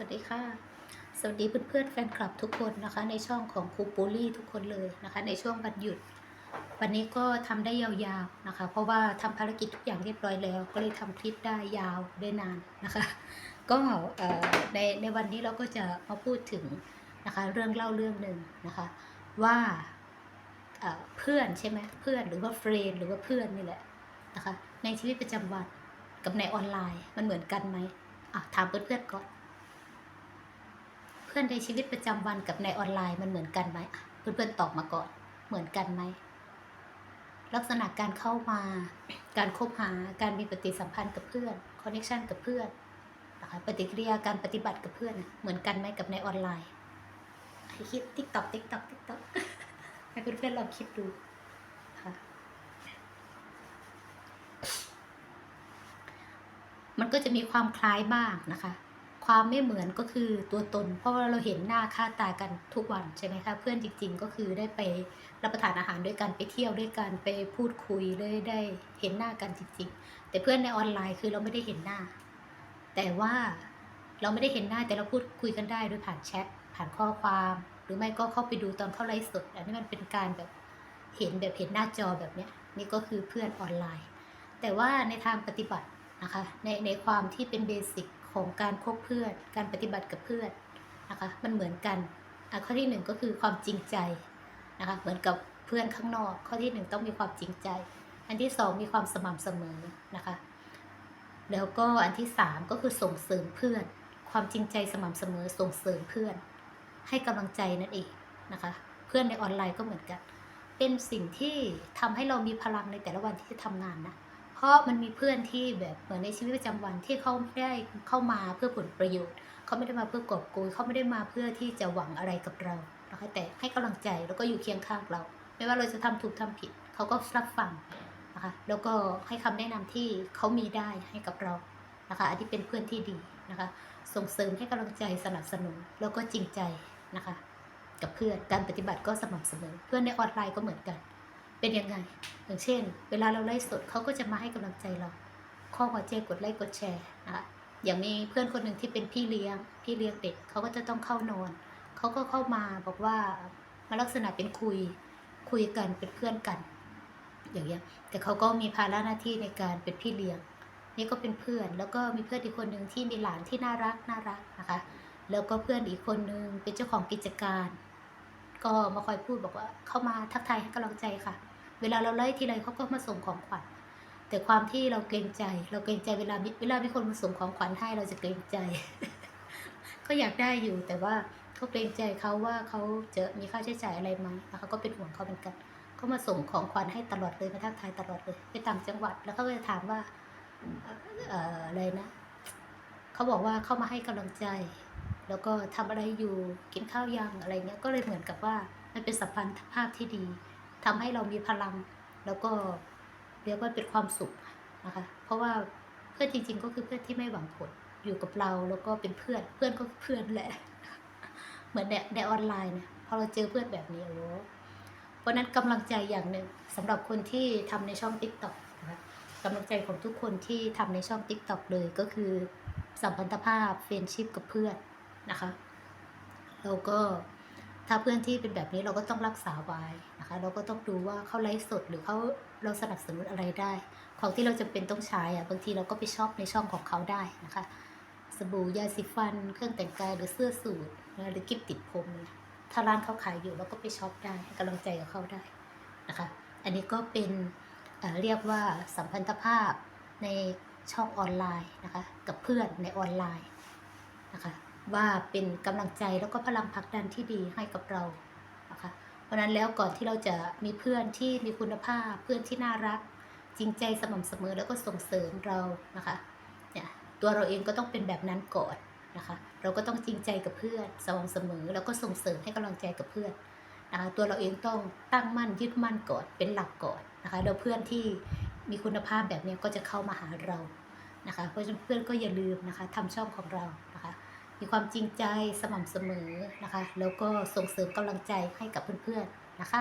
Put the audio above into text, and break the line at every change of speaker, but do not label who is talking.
วัสดีค่ะ สวัสดีเพื่อนๆแฟนคลับทุกคนนะคะ ในช่องของครูปูลี่ทุกคนเลยนะคะ ในช่วงวันหยุด วันนี้ก็ทำได้ยาวๆนะคะ เพราะว่าทำภารกิจทุกอย่างเรียบร้อยแล้ว ก็เลยทำคลิปได้ยาวได้นานนะคะ ก็ในในวันนี้เราก็จะมาพูดถึงนะคะเรื่องเล่าเรื่องหนึ่งนะคะ ว่าเพื่อนใช่ไหมเพื่อนหรือว่าเฟรนหรือว่าเพื่อนนี่แหละนะคะ ในชีวิตประจำวันกับในออนไลน์มันเหมือนกันไหมอะถามเพื่อนๆก่อน เพื่อนในชีวิตประจำวันกับในออนไลน์มันเหมือนกันไหมเพื่อนๆตอบมาก่อน เหมือนกันไหมลักษณะการเข้ามา การคบหา การมีปฏิสัมพันธ์กับเพื่อนคอนเนคชันกับเพื่อนนะคะปฏิกิริยาการปฏิบัติกับเพื่อน เหมือนกันไหมกับในออนไลน์คิดติ๊กตอกติ๊กตอกติ๊กตอกให้เพื่อนๆลองคิดดูค่ะมันก็จะมีความคล้ายบ้างนะคะ ความไม่เหมือนก็คือตัวตน เพราะว่าเราเห็นหน้าค่าตากันทุกวันใช่ไหมคะเพื่อนจริง ๆ ก็คือได้ไปรับประทานอาหารด้วยกันไปเที่ยวด้วยกันไปพูดคุยเลยได้เห็นหน้ากันจริง ๆ แต่เพื่อนในออนไลน์คือเราไม่ได้เห็นหน้า แต่ว่าเราไม่ได้เห็นหน้าแต่เราพูดคุยกันได้โดยผ่านแชทผ่านข้อความ หรือไม่ก็เข้าไปดูตอนเข้าไลฟ์สดอันนี้มันเป็นการแบบเห็นแบบเห็นหน้าจอแบบเนี้ยนี่ก็คือเพื่อนออนไลน์ แต่ว่าในทางปฏิบัติ นะคะในในความที่เป็นเบสิกของการคบเพื่อน การปฏิบัติกับเพื่อนนะคะมันเหมือนกันข้อที่หนึ่งก็คือความจริงใจนะคะเหมือนกับเพื่อนข้างนอก ข้อที่หนึ่งต้องมีความจริงใจ อันที่สองมีความสม่ำเสมอนะคะแล้วก็อันที่สามก็คือส่งเสริมเพื่อน ความจริงใจสม่ำเสมอส่งเสริมเพื่อน ให้กำลังใจนั่นเองนะคะเพื่อนในออนไลน์ก็เหมือนกัน เป็นสิ่งที่ทำให้เรามีพลังในแต่ละวันที่จะทำงานนะ เพราะมันมีเพื่อนที่แบบเหมือนในชีวิตประจำวันที่เขาไม่ได้เข้ามาเพื่อผลประโยชน์เขาไม่ได้มาเพื่อกอบโกยเขาไม่ได้มาเพื่อที่จะหวังอะไรกับเรานะคะแต่ให้กำลังใจแล้วก็อยู่เคียงข้างเรา ไม่ว่าเราจะทำถูกทำผิดเขาก็รับฟังนะคะแล้วก็ให้คำแนะนำที่เขามีได้ให้กับเรานะคะอันที่เป็นเพื่อนที่ดีนะคะ ส่งเสริมให้กำลังใจสนับสนุนแล้วก็จริงใจนะคะ กับเพื่อนการปฏิบัติก็สม่ำเสมอเพื่อนในออนไลน์ก็เหมือนกัน เป็นยังไง อย่างเช่น เวลาเราไลฟ์สดเขาก็จะมาให้กำลังใจเรา ข้อหัวใจกดไลค์กดแชร์นะอย่างมีเพื่อนคนหนึ่งที่เป็นพี่เลี้ยง พี่เลี้ยงเด็กเขาก็จะต้องเข้านอนเขาก็เข้ามาบอกว่ามาลักษณะเป็นคุยคุยกันเป็นเพื่อนกัน อย่างเงี้ยแต่เขาก็มีภาระหน้าที่ในการเป็นพี่เลี้ยง นี่ก็เป็นเพื่อนแล้วก็มีเพื่อนอีกคนหนึ่งที่มีหลานที่น่ารักน่ารักนะคะ แล้วก็เพื่อนอีกคนหนึ่งเป็นเจ้าของกิจการ ก็มาคอยพูดบอกว่าเข้ามาทักทายให้กำลังใจค่ะ เวลาเราไล่ทีไรเขาก็มาส่งของขวัญแต่ความที่เราเกรงใจ เราเกรงใจเวลาเวลามีคนมาส่งของขวัญให้เราจะเกรงใจ ก็อยากได้อยู่แต่ว่าเขาเกรงใจเขาว่าเขาจะมีค่าใช้จ่ายอะไรไหมนะคะก็เป็นห่วงเขาเหมือนกันก็มาส่งของขวัญให้ตลอดเลยมาทักทายตลอดเลยไปต่างจังหวัด แล้วเขาก็จะถามว่าเอ่ออะไรนะเขาบอกว่าเข้ามาให้กำลังใจ แล้วก็ทำอะไรอยู่กินข้าวยังอะไรเงี้ยก็เลยเหมือนกับว่ามันเป็นสัมพันธภาพที่ดี ทำให้เรามีพลัง แล้วก็เรียกว่าเป็นความสุขนะคะ เพราะว่าเพื่อนจริง ๆ ก็คือเพื่อนที่ไม่หวังผลอยู่กับเราแล้วก็เป็นเพื่อนเพื่อนก็เพื่อนแหละ เหมือนในในออนไลน์เนี่ยพอเราเจอเพื่อนแบบนี้โอ้โหเพราะนั้นกำลังใจอย่างหนึ่งสำหรับคนที่ทำในช่อง t ิ k t o k นะคะกำลังใจของทุกคนที่ทำในช่อง t ิ k t o k เลยก็คือสัมพันธภาพเฟรนชิพกับเพื่อนนะคะแล้วก็ ถ้าเพื่อนที่เป็นแบบนี้เราก็ต้องรักษาไว้นะคะ เราก็ต้องดูว่าเขาไลฟ์สดหรือเขาเราสนับสนุนอะไรได้ ของที่เราจำเป็นต้องใช้อะบางทีเราก็ไปชอบในช่องของเขาได้นะคะ สบู่ยาสีฟัน เครื่องแต่งกายหรือเสื้อสูทหรือกิฟติดผมถ้าร้านเขาขายอยู่เราก็ไปช็อปได้ให้กำลังใจกับเขาได้นะคะ อันนี้ก็เป็นเเรียกว่าสัมพันธภาพในช่องออนไลน์นะคะ กับเพื่อนในออนไลน์นะคะ ว่าเป็นกำลังใจแล้วก็พลังผลักดันที่ดีให้กับเรานะคะเพราะนั้นแล้วก่อนที่เราจะมีเพื่อนที่มีคุณภาพ เพื่อนที่น่ารัก จริงใจสม่ำเสมอแล้วก็ส่งเสริมเรานะคะเนี่ยตัวเราเองก็ต้องเป็นแบบนั้นก่อนนะคะเราก็ต้องจริงใจกับเพื่อนสม่ำเสมอแล้วก็ส่งเสริมให้กำลังใจกับเพื่อนนะคะตัวเราเองต้องตั้งมั่นยึดมั่นก่อนเป็นหลักก่อนนะคะแล้วเพื่อนที่มีคุณภาพแบบนี้ก็จะเข้ามาหาเรานะคะเพราะฉะนั้นเพื่อนก็อย่าลืมนะคะทำช่องของเรา มีความจริงใจสม่ำเสมอนะคะ แล้วก็ส่งเสริมกำลังใจให้กับเพื่อนๆนะคะ